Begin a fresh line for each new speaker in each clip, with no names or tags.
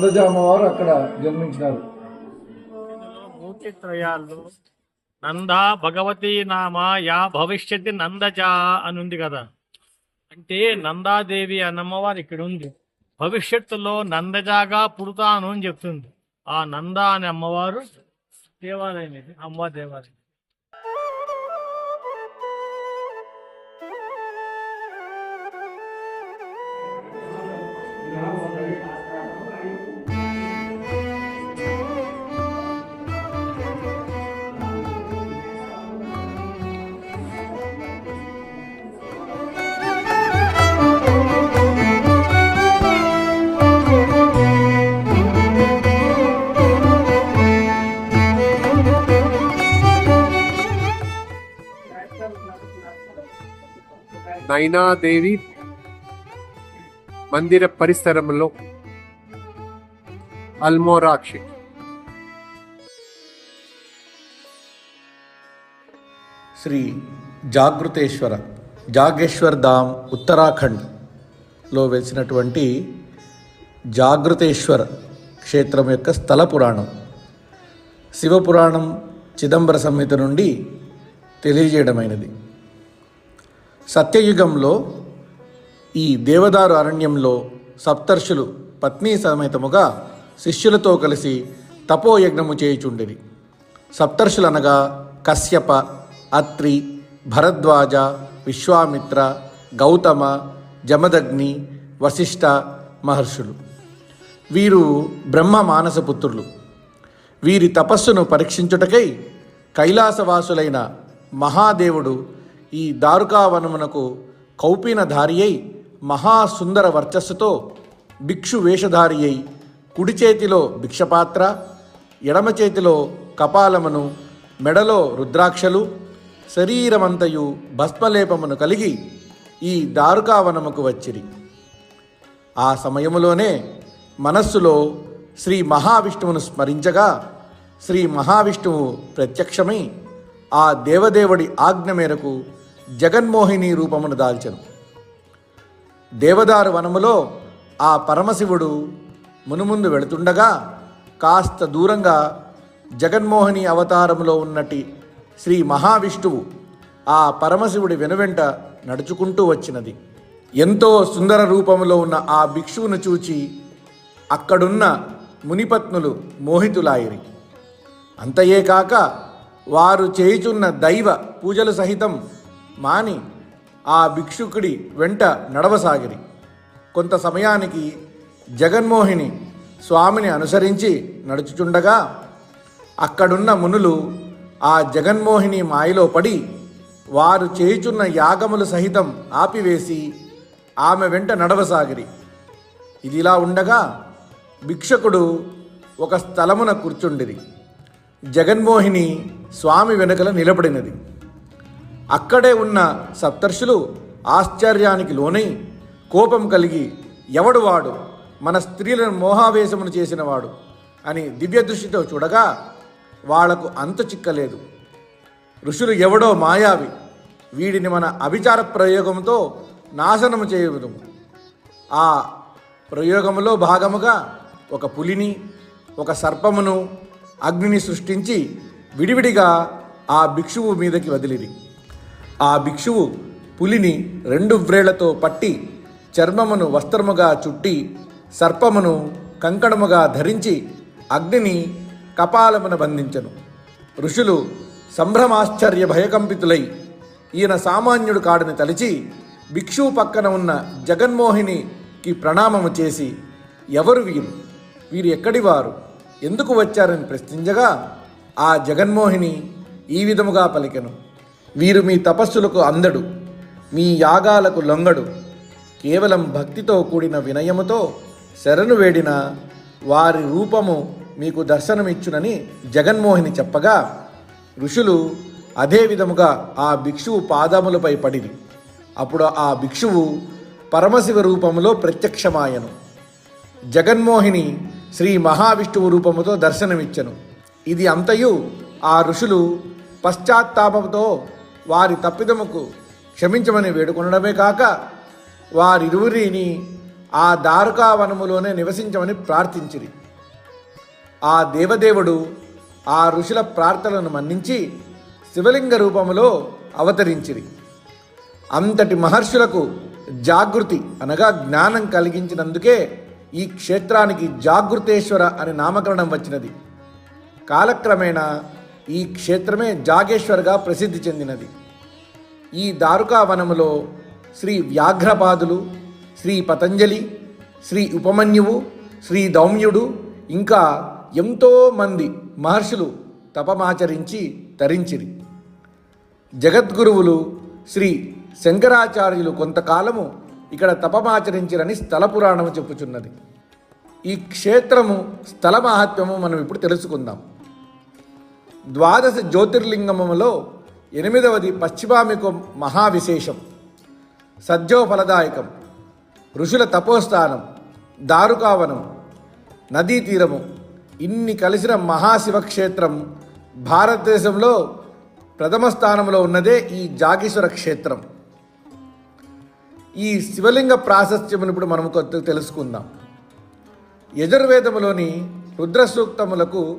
నందజామ అక్కడ జన్మించినారు.
మూర్తి త్రయాల్లో నంద భగవతి నామ యా భవిష్యత్తు నందజా అని ఉంది కదా. అంటే నందాదేవి అన్నమ్మవారు ఇక్కడ ఉంది భవిష్యత్తులో నందజాగా పుడతాను అని చెప్తుంది. ఆ నంద అనే అమ్మవారు దేవాలయం ఇది అమ్మ దేవాలయం.
నైనాదేవి మందిర పరిసరంలో అల్మోరాక్షి.
శ్రీ జాగృతేశ్వర జాగేశ్వర్ ధామ్ ఉత్తరాఖండ్లో వెలిసినటువంటి జాగృతేశ్వర్ క్షేత్రం యొక్క స్థల పురాణం. శివపురాణం చిదంబర సంహిత నుండి తెలియజేయడమైనది. సత్యయుగంలో ఈ దేవదారు అరణ్యంలో సప్తర్షులు పత్ని సమేతముగా శిష్యులతో కలిసి తపోయజ్ఞము చేయుచుండిరి. సప్తర్షులనగా కశ్యప అత్రి భరద్వాజ విశ్వామిత్ర గౌతమ జమదగ్ని వశిష్ఠ మహర్షులు. వీరు బ్రహ్మ మానసపుత్రులు వీరి తపస్సును పరీక్షించుటకై కైలాసవాసులైన మహాదేవుడు ఈ దారుకావనమునకు కౌపీనధారి అయి మహాసుందర వర్చస్సుతో భిక్షు వేషధారి అయి కుడి చేతిలో భిక్షపాత్ర ఎడమ చేతిలో కపాలమును మెడలో రుద్రాక్షలు శరీరమంతయు భస్మలేపమును కలిగి ఈ దారుకావనముకు వచ్చిరి. ఆ సమయములోనే మనస్సులో శ్రీ మహావిష్ణువును స్మరించగా శ్రీ మహావిష్ణువు ప్రత్యక్షమై ఆ దేవదేవుడి ఆజ్ఞ మేరకు జగన్మోహిని రూపమును దాల్చను. దేవదారు వనములో ఆ పరమశివుడు మునుముందు వెళుతుండగా కాస్త దూరంగా జగన్మోహిని అవతారములో ఉన్నటి శ్రీ మహావిష్ణువు ఆ పరమశివుడి వెనువెంట నడుచుకుంటూ వచ్చినది. ఎంతో సుందర రూపంలో ఉన్న ఆ భిక్షువును చూచి అక్కడున్న మునిపత్నులు మోహితులాయిరి. అంతయే కాక వారు చేయుచున్న దైవ పూజలు సహితం మాని ఆ భిక్షుకుడి వెంట నడవసాగిరి. కొంత సమయానికి జగన్మోహిని స్వామిని అనుసరించి నడుచుచుండగా అక్కడున్న మునులు ఆ జగన్మోహిని మాయలో పడి వారు చేయుచున్న యాగములు సహితం ఆపివేసి ఆమె వెంట నడవసాగిరి. ఇదిలా ఉండగా భిక్షకుడు ఒక స్థలమున కూర్చుండిరి. జగన్మోహిని స్వామి వెనుకల నిలబడినది. అక్కడే ఉన్న సప్తర్షులు ఆశ్చర్యానికి లోనై కోపం కలిగి ఎవడు వాడు? మన స్త్రీలను మోహావేశమును చేసినవాడు. అని దివ్య దృష్టితో చూడగా వాళ్ళకు అంత చిక్కలేదు. ఋషులు ఎవడో మాయావి. వీడిని మన అభిచార ప్రయోగంతో నాశనము చేయవదు ఆ ప్రయోగములో భాగముగా ఒక పులిని ఒక సర్పమును అగ్నిని సృష్టించి విడివిడిగా ఆ భిక్షువు మీదకి వదిలిది ఆ భిక్షువు పులిని రెండు వ్రేళ్ళతో పట్టి చర్మమును వస్త్రముగా చుట్టి సర్పమును కంకణముగా ధరించి అగ్నిని కపాలమున బంధించను. ఋషులు సంభ్రమాశ్చర్య భయకంపితులై ఈయన సామాన్యుడు కాడని తలిచి భిక్షువు పక్కన ఉన్న జగన్మోహినికి ప్రణామము చేసి ఎవరు వీరు? వీరు ఎక్కడి వారు? ఎందుకు వచ్చారని ప్రశ్నించగా ఆ జగన్మోహిని ఈ విధముగా పలికెను. వీరు మీ తపస్సులకు అందడు మీ యాగాలకు లొంగడు. కేవలం భక్తితో కూడిన వినయముతో శరణు వేడిన వారి రూపము మీకు దర్శనమిచ్చునని జగన్మోహిని చెప్పగా ఋషులు అదే విధముగా ఆ భిక్షువు పాదములపై పడిరి. అప్పుడు ఆ భిక్షువు పరమశివ రూపములో ప్రత్యక్షమాయను. జగన్మోహిని శ్రీ మహావిష్ణువు రూపముతో దర్శనమిచ్చను. ఇది అంతయు ఆ ఋషులు పశ్చాత్తాపంతో వారి తప్పిదముకు క్షమించమని వేడుకొనడమే కాక వారిరువురిని ఆ దారుకావనములోనే నివసించమని ప్రార్థించిరి. ఆ దేవదేవుడు ఆ ఋషుల ప్రార్థనలను మన్నించి శివలింగ రూపములో అవతరించిరి. అంతటి మహర్షులకు జాగృతి అనగా జ్ఞానం కలిగించినందుకే ఈ క్షేత్రానికి జాగృతేశ్వర అని నామకరణం వచ్చినది. కాలక్రమేణా ఈ క్షేత్రమే జాగేశ్వర్గా ప్రసిద్ధి చెందినది. ఈ దారుకా వనములో శ్రీ వ్యాఘ్రపాదులు శ్రీ పతంజలి శ్రీ ఉపమన్యువు శ్రీ దౌమ్యుడు ఇంకా ఎంతో మంది మహర్షులు తపమాచరించి తరించిరి. జగద్గురువులు శ్రీ శంకరాచార్యులు కొంతకాలము ఇక్కడ తపమాచరించిరని స్థల పురాణము చెప్పుచున్నది. ఈ క్షేత్రము స్థల మహాత్మ్యము మనం ఇప్పుడు తెలుసుకుందాం. ద్వాదశ జ్యోతిర్లింగములో ఎనిమిదవది పశ్చిమామికం మహావిశేషం. సద్యోఫలదాయకం ఋషుల తపోస్థానం దారుకావనం నదీ తీరము ఇన్ని కలిసిన మహాశివక్షేత్రం భారతదేశంలో ప్రథమ స్థానంలో ఉన్నదే ఈ జాగేశ్వర క్షేత్రం. ఈ శివలింగ ప్రాశస్త్యమును ఇప్పుడు మనం కొద్దిగా తెలుసుకుందాం. యజుర్వేదములోని రుద్రసూక్తములకు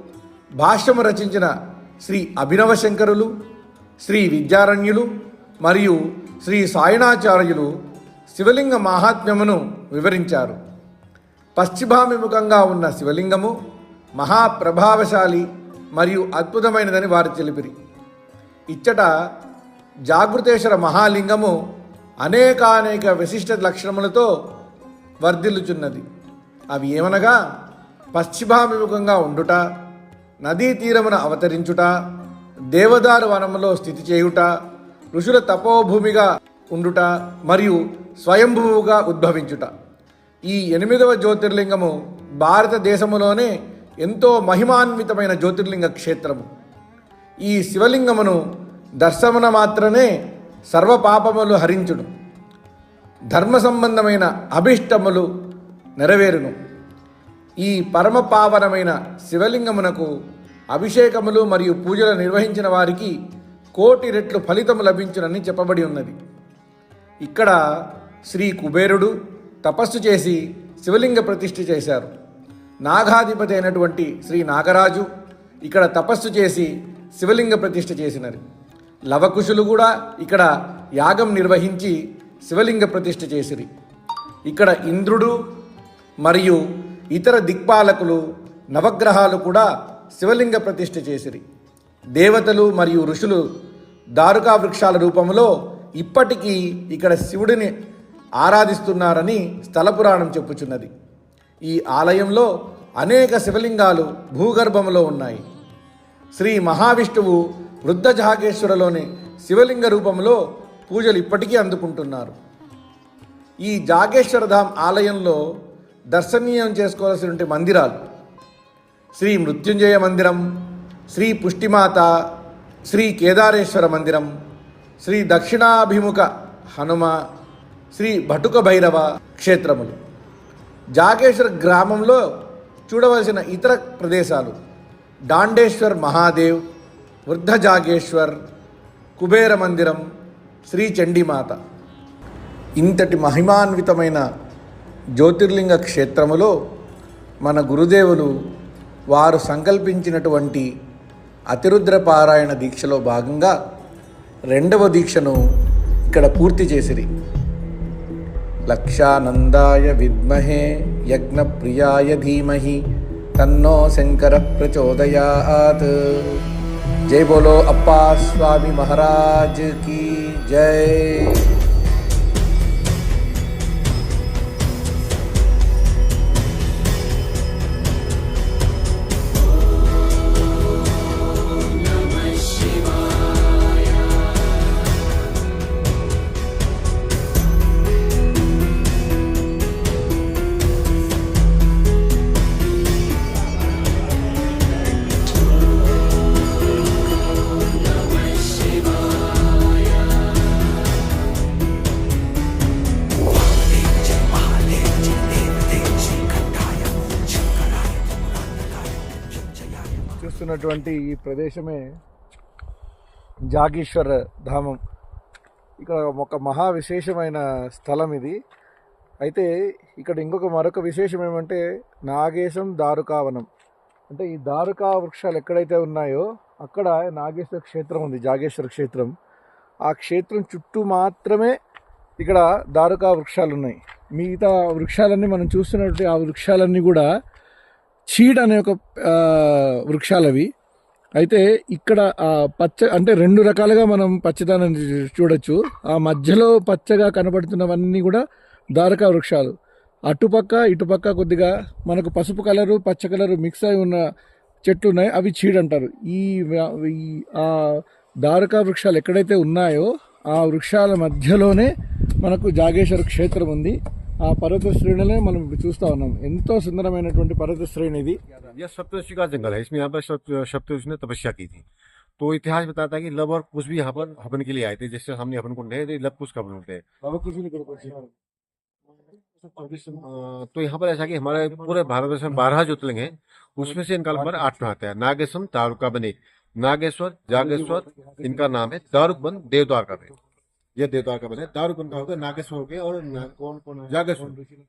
భాష్యము రచించిన శ్రీ అభినవ శంకరులు శ్రీ విద్యారణ్యులు మరియు శ్రీ సాయణాచార్యులు శివలింగ మహాత్మ్యమును వివరించారు. పశ్చిమాభిముఖంగా ఉన్న శివలింగము మహాప్రభావశాలి మరియు అద్భుతమైనదని వారు తెలిపిరి. ఇచ్చట జాగృతేశ్వర మహాలింగము అనేకానేక విశిష్ట లక్షణములతో వర్ధిల్లుచున్నది. అవి ఏమనగా పశ్చిమాభిముఖంగా ఉండుట నదీ తీరమున అవతరించుట దేవదారు వనములో స్థితి చేయుట ఋషుల తపోభూమిగా ఉండుట మరియు స్వయంభువుగా ఉద్భవించుట. ఈ ఎనిమిదవ జ్యోతిర్లింగము భారతదేశములోనే ఎంతో మహిమాన్వితమైన జ్యోతిర్లింగ క్షేత్రము. ఈ శివలింగమును దర్శమున మాత్రమే సర్వపాపములు హరించును. ధర్మ సంబంధమైన అభిష్టములు నెరవేరును. ఈ పరమ పావనమైన శివలింగమునకు అభిషేకములు మరియు పూజలు నిర్వహించిన వారికి కోటి రెట్లు ఫలితము లభించునని చెప్పబడి ఉన్నది. ఇక్కడ శ్రీ కుబేరుడు తపస్సు చేసి శివలింగ ప్రతిష్ఠ చేశారు. నాగాధిపతి అయినటువంటి శ్రీ నాగరాజు ఇక్కడ తపస్సు చేసి శివలింగ ప్రతిష్ఠ చేసినారు. లవకుశులు కూడా ఇక్కడ యాగం నిర్వహించి శివలింగ ప్రతిష్ఠ చేసిరి. ఇక్కడ ఇంద్రుడు మరియు ఇతర దిక్పాలకులు నవగ్రహాలు కూడా శివలింగ ప్రతిష్ఠ చేసిరి. దేవతలు మరియు ఋషులు దారుకా వృక్షాల రూపంలో ఇప్పటికీ ఇక్కడ శివుడిని ఆరాధిస్తున్నారని స్థల పురాణం చెప్పుచున్నది. ఈ ఆలయంలో అనేక శివలింగాలు భూగర్భంలో ఉన్నాయి. శ్రీ మహావిష్ణువు వృద్ధ జాగేశ్వరలోని శివలింగ రూపంలో పూజలు ఇప్పటికీ అందుకుంటున్నారు. ఈ జాగేశ్వరధామ్ ఆలయంలో దర్శనీయం చేసుకోవాల్సినటువంటి మందిరాలు. శ్రీ మృత్యుంజయ మందిరం శ్రీ పుష్టిమాత శ్రీ కేదారేశ్వర మందిరం శ్రీ దక్షిణాభిముఖ హనుమ శ్రీ భటుక భైరవ క్షేత్రములు. జాగేశ్వర గ్రామంలో చూడవలసిన ఇతర ప్రదేశాలు. డాండేశ్వర్ మహాదేవ్ వృద్ధ జాగేశ్వర్ కుబేర మందిరం శ్రీ చండీమాత. ఇంతటి మహిమాన్వితమైన జ్యోతిర్లింగ క్షేత్రములో మన గురుదేవులు వారు సంకల్పించినటువంటి అతిరుద్ర పారాయణ దీక్షలో భాగంగా రెండవ దీక్షను ఇక్కడ పూర్తి చేసిరి. లక్షానందాయ విద్మహే యజ్ఞప్రియాయ ధీమహి తన్నో శంకర ప్రచోదయాత్. జై బోలో అప్పా స్వామి మహారాజ్ కీ జై. చూస్తున్నటువంటి ఈ ప్రదేశమే జాగేశ్వర ధామం. ఇక్కడ ఒక మహా విశేషమైన స్థలం ఇది. అయితే ఇక్కడ ఇంకొక మరొక విశేషం ఏమంటే నాగేశం దారుకావనం. అంటే ఈ దారుకా వృక్షాలు ఎక్కడైతే ఉన్నాయో అక్కడ నాగేశ్వర క్షేత్రం ఉంది జాగేశ్వర క్షేత్రం. ఆ క్షేత్రం చుట్టూ మాత్రమే ఇక్కడ దారుకా వృక్షాలు ఉన్నాయి మిగతా వృక్షాలన్నీ మనం చూస్తున్నట్టు ఆ వృక్షాలన్నీ కూడా చీడ్ అనే ఒక వృక్షాలు అవి అయితే ఇక్కడ ఆ పచ్చ అంటే రెండు రకాలుగా మనం పచ్చదనం చూడొచ్చు. ఆ మధ్యలో పచ్చగా కనబడుతున్నవన్నీ కూడా ద్వారకా వృక్షాలు. అటుపక్క ఇటుపక్క కొద్దిగా మనకు పసుపు కలరు పచ్చ కలరు మిక్స్ అయి ఉన్న చెట్లు ఉన్నాయి అవి చీడ్ అంటారు. ఈ ఆ దారకా వృక్షాలు ఎక్కడైతే ఉన్నాయో ఆ వృక్షాల మధ్యలోనే మనకు జాగేశ్వర క్షేత్రం ఉంది. ఆ పర్వత శ్రేణులే మనం ఇప్పుడు చూస్తా ఉన్నాం ఎంతో సుందరమైనటువంటి పర్వత శ్రేణి ఇది
यह सप्तऋषि का जंगल है इसमें यहाँ पर सप्त- सप्तऋषि ने तपस्या की थी तो इतिहास बताता है कि लव और कुश भी यहाँ पर हवन के लिए आए थे जैसे हमने हवन कुंड है तो लव कुश का हवन कुंड है अ, तो यहाँ पर ऐसा कि हमारे पूरे भारतवर्ष में बारह ज्योतिर्लिंग है उसमें से इनका नंबर आठ में आता है नागेश्वरम दारुका बने नागेश्वर जागेश्वर इनका नाम है दारुक बन देवद्वारका में यह देवद्वारका बने दारुक बन का हो गया नागेश्वर हो गया और कौन कौन जागेश्वर
का है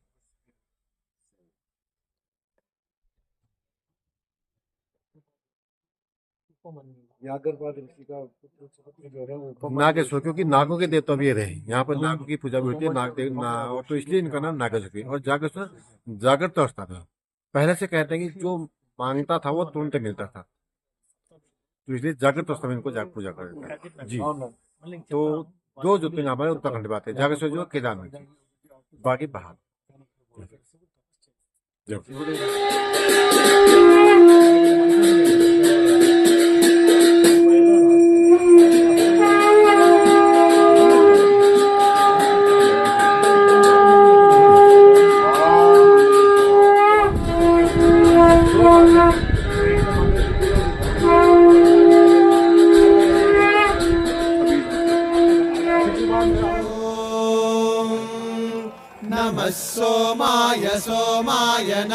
नागेश्वर क्योंकि नागों के देवता भी रहे। यहाँ पर नागों की पूजा भी होती है नाग देव ना, और तो इसलिए इनका नाम नागेश्वर है। और जागेश्वर जागृत अवस्था था पहले से कहते हैं कि जो माँगता था वो तुरंत मिलता था। तो इसलिए जागृत अवस्था में इनको जाग पूजा कर जी। तो दो ज्योतिर्लिंग यहाँ पर उत्तराखंड में आते हैं जागेश्वर जो केदारनाथ जी बाकी बाहर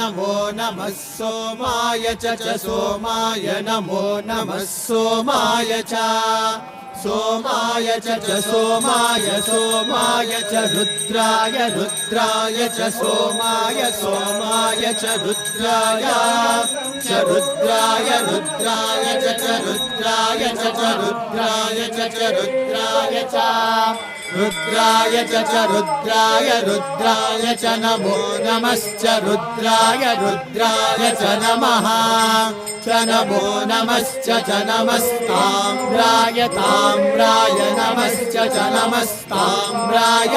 नमो नमः सोमाय च च सोमाय नमो नमः सोमाय च सोमाय च च सोमाय सोमाय च रुद्राय रुद्राय च सोमाय सोमाय च रुद्राय च रुद्राय रुद्राय च च रुद्राय च च रुद्राय च च रुद्राय च रुद्राय च च रुद्राय रुद्राय च नमो नमश्च रुद्राय रुद्राय च नमः च नमो नमश्च च नमस्ताम्राय ताम्राय नमश्च च नमस्ताम्राय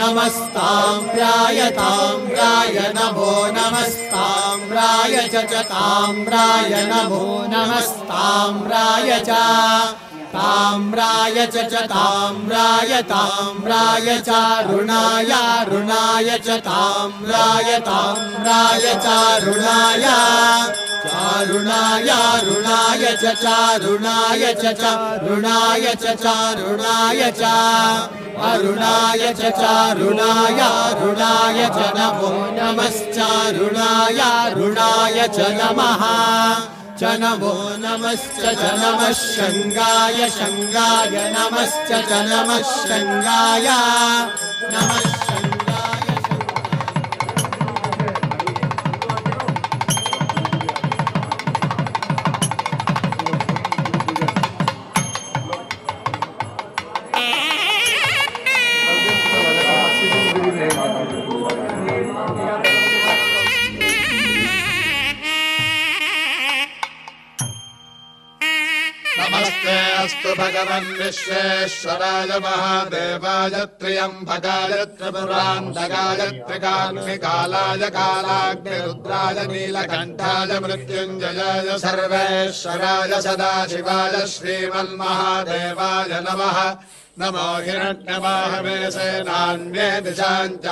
नमस्ताम्राय ताम्राय नमो नमस्ताम्राय च च ताम्राय नमो नमस्ताम्राय च ताम्राय च ताम्राय ताम्राय चारुणाय रुणाय च ताम्राय ताम्राय चारुणाय चारुणाय रुणाय च, चारुणाय च चारुणाय च चारुणाय च, अरुणाय च, चारुणाय रुणाय च, नमो नमश्चारुणाय रुणाय च, नमः। च नमो नमश्च च नमः शङ्गाय शङ्गाय नमश्च च नमः शङ्गाय नमः भगवन् विश्वेश्वराय महादेवाय त्रिकाग्निकालाय कालाग्निरुद्राय नीलकण्ठाय मृत्युञ्जयाय सर्वेश्वराय सदाशिवाय श्रीमन्महादेवाय नमः
नमो हिरण्यवाहवे सेनान्ये दिशाम् च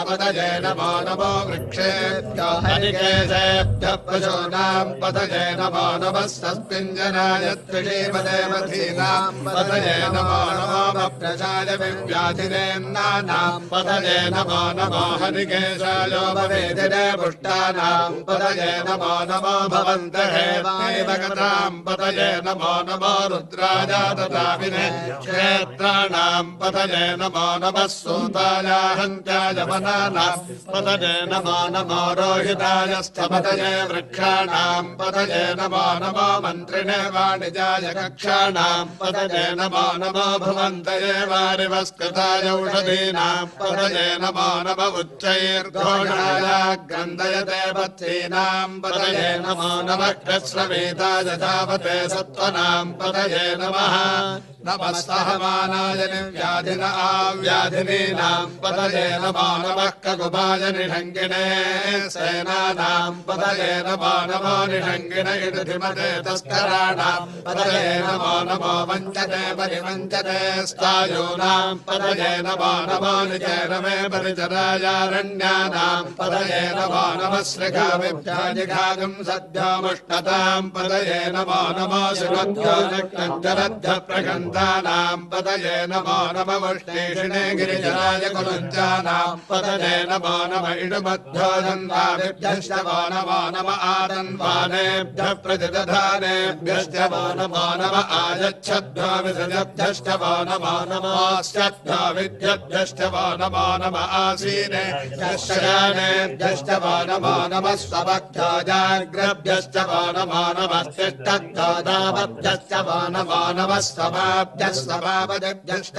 नमो नमो वृक्षेभ्यो हरिकेशेभ्यः पशूनाम् पतये नमो नमस्तस्मिञ्जनाय त्रिषीपदेवधीनाम् पतये नमो नमो भप्रजाय विव्याधिरेन्नानाम् पतये नमो नमो हरिकेशाय भवेदिने पुष्टानाम् पतये नमो नमो भवन्तहे वायुभगताम् पतये नमो नमो रुद्राय तथाविने क्षेत्राणाम् पतये नमो नमः सूताय हन्त्याय वनानाम् पतये नमो नमो रोहिताय स्थपतये वृक्षाणाम् पतये नमो नमो मन्त्रिणे वाणिजाय कक्षाणाम् पतये नमो नमो भवन्तये वारिवस्कृताय औषधीनाम् पतये नमो नम उच्चैर्घोषाय ग्रन्दयते पथीनाम् पतये नमो नमः कृत्स्रवेदाय धावते सत्त्वनाम् पतये नमः नमः निर्व्याधिन आव्याधिनीनाम् पतये नमो नमः ककुपाय निषङ्गिणे सेनानाम् पतये नमो नमो निषङ्गिण इडधिमते तस्कराणाम् पतये वञ्चते परिवञ्चते स्थायूनाम् पतये नमो नमो निचरमे परिचरायारण्यानाम् पतये नमो नमः श्रीघाविभ्याजिघागम् सद्योमुष्णताम् पतये नमो नमो शिवभ्यो प्रगन्धानाम् पतये नमो नम वष्णेषिणे गिरिजराय कुलञ्चानाम् पतये नमो नम इडमध्यो दन्ताभिभ्यश्च वो नमो नम आदन्वानेभ्यः प्रतिदधानेभ्यश्च वो नमो नम आयच्छद्भ्यो विसजभ्यश्च वो नमो नमोऽस्यद्भ्यो विद्यभ्यश्च वो नमो नम आसीने शयानेभ्यश्च वो नमो नमः स्वभक्त्यो जाग्रभ्यश्च वो नमो नमस्तिष्ठद्भ्यो दावभ्यश्च वो नमो नमः स्वभाभ्यः स्वभावदेभ्यश्च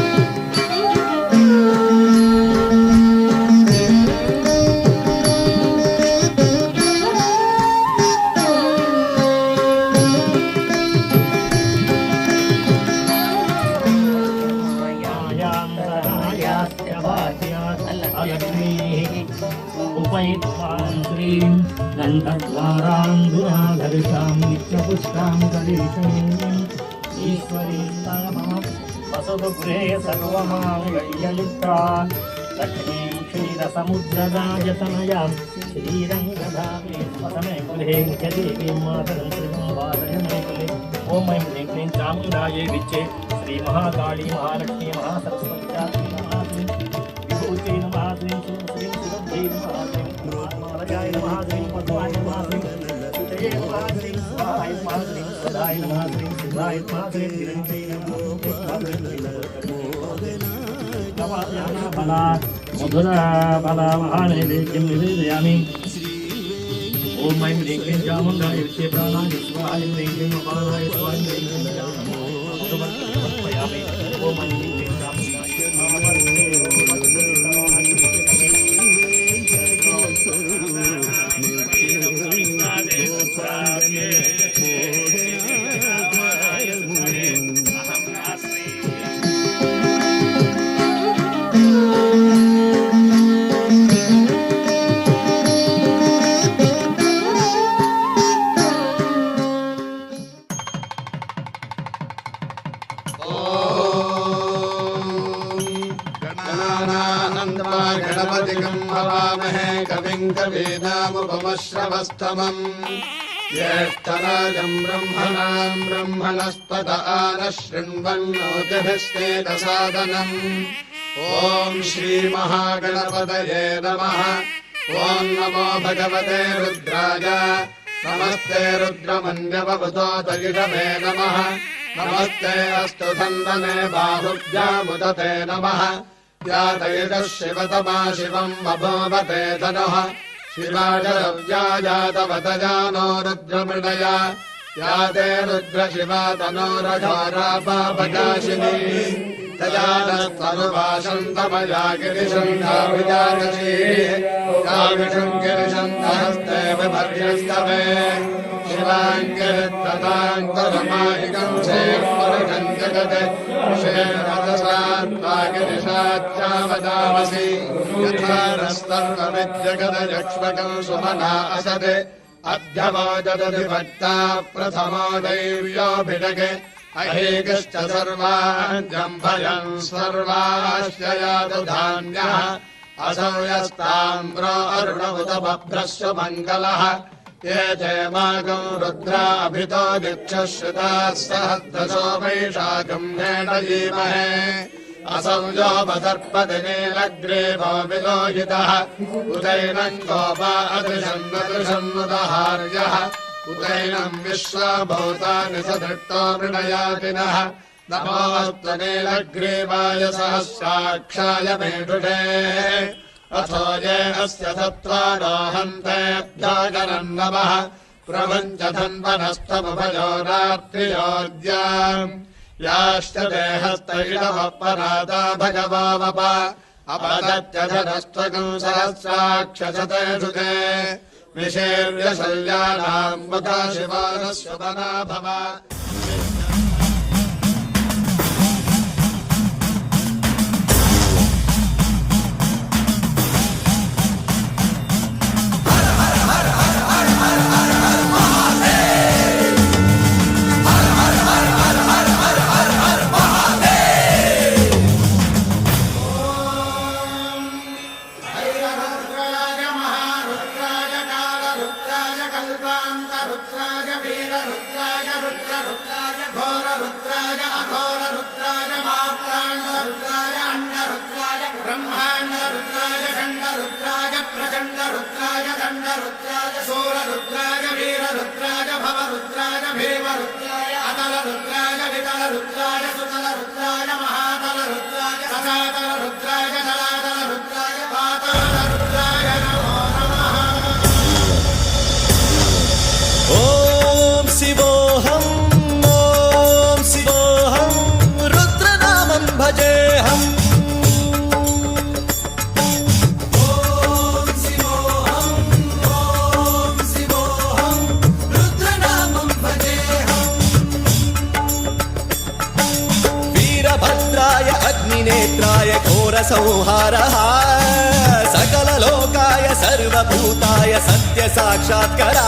उपयुक्तान्
श्रीं दन्तद्वारां गुणाधरिषां नित्यपुष्टां कलीषम् ईश्वरी नमः वसुपुरे सर्वमायलिप्ता ऐं क्लीं चामुण्डायै विच्चे Shri Mahakali Mahalakshmi Mahasaraswati Oh, my
God. गणपतिगम् हवामहे कविम् कवीनामुपमश्रवस्तमम् ज्येष्ठराजम् ब्रह्मणाम् ब्रह्मणस्पत आनः शृण्वन्नोतिभिस्तेतसादनम् ॐ श्रीमहागणपतये नमः ॐ नमो भगवते रुद्राय नमस्ते रुद्रमन्यवभुतोतयुषमे नमः नमस्ते अस्तु धन्दने बाहुभ्यामुदते नमः जातयितः शिवतमा शिवम् बभोवते धनः। शिवाजलव्याजातवतजानो रुद्रमृणया या ते रुद्रशिवा तनोरघोरापापकाशिनी तजानस्तनुभाषन्तमया गिरिशन्धाभिजानशी या विषुम् गिरिशन्तहस्ते विभर्षस्तवे। शिवाङ्गिरत्तताङ्गरमायिकं शेरं जगत्। प्रथमो दैव्योऽभिडगे अहेकश्च सर्वान् जम्भयन् सर्वाश्चया दधान्यः असौ यस्ताम्र अरुणमुदभ्रस्व मङ्गलः। ये जय मागौ रुद्राभितो दिक्षश्रुताः सहद्रशो मैषाकम्भेण जीमहे असंयोगसर्पदिने लग्रेव विलोहितः उदैनम् गोपा अदृशम् अतिसन्नदृषदहार्यः उतैनम् विश्राभूतानि स दृष्टा मृणयाति नः। वास्तनेलग्रेवाय सहस्राक्षाय मेढुषे। अथो ये अस्य हस्य नमः प्रवञ्चधन्वनस्तभयो रात्रियोद्याम् याश्च देहस्तैलव परादा भगवाम अपरत्यधनस्तकं सहस्राक्षे विषेर्यशल्यानाम् वता शिवा शुपना भव
घोरसंहारः सकललोकाय सर्वभूताय सत्यसाक्षात्करा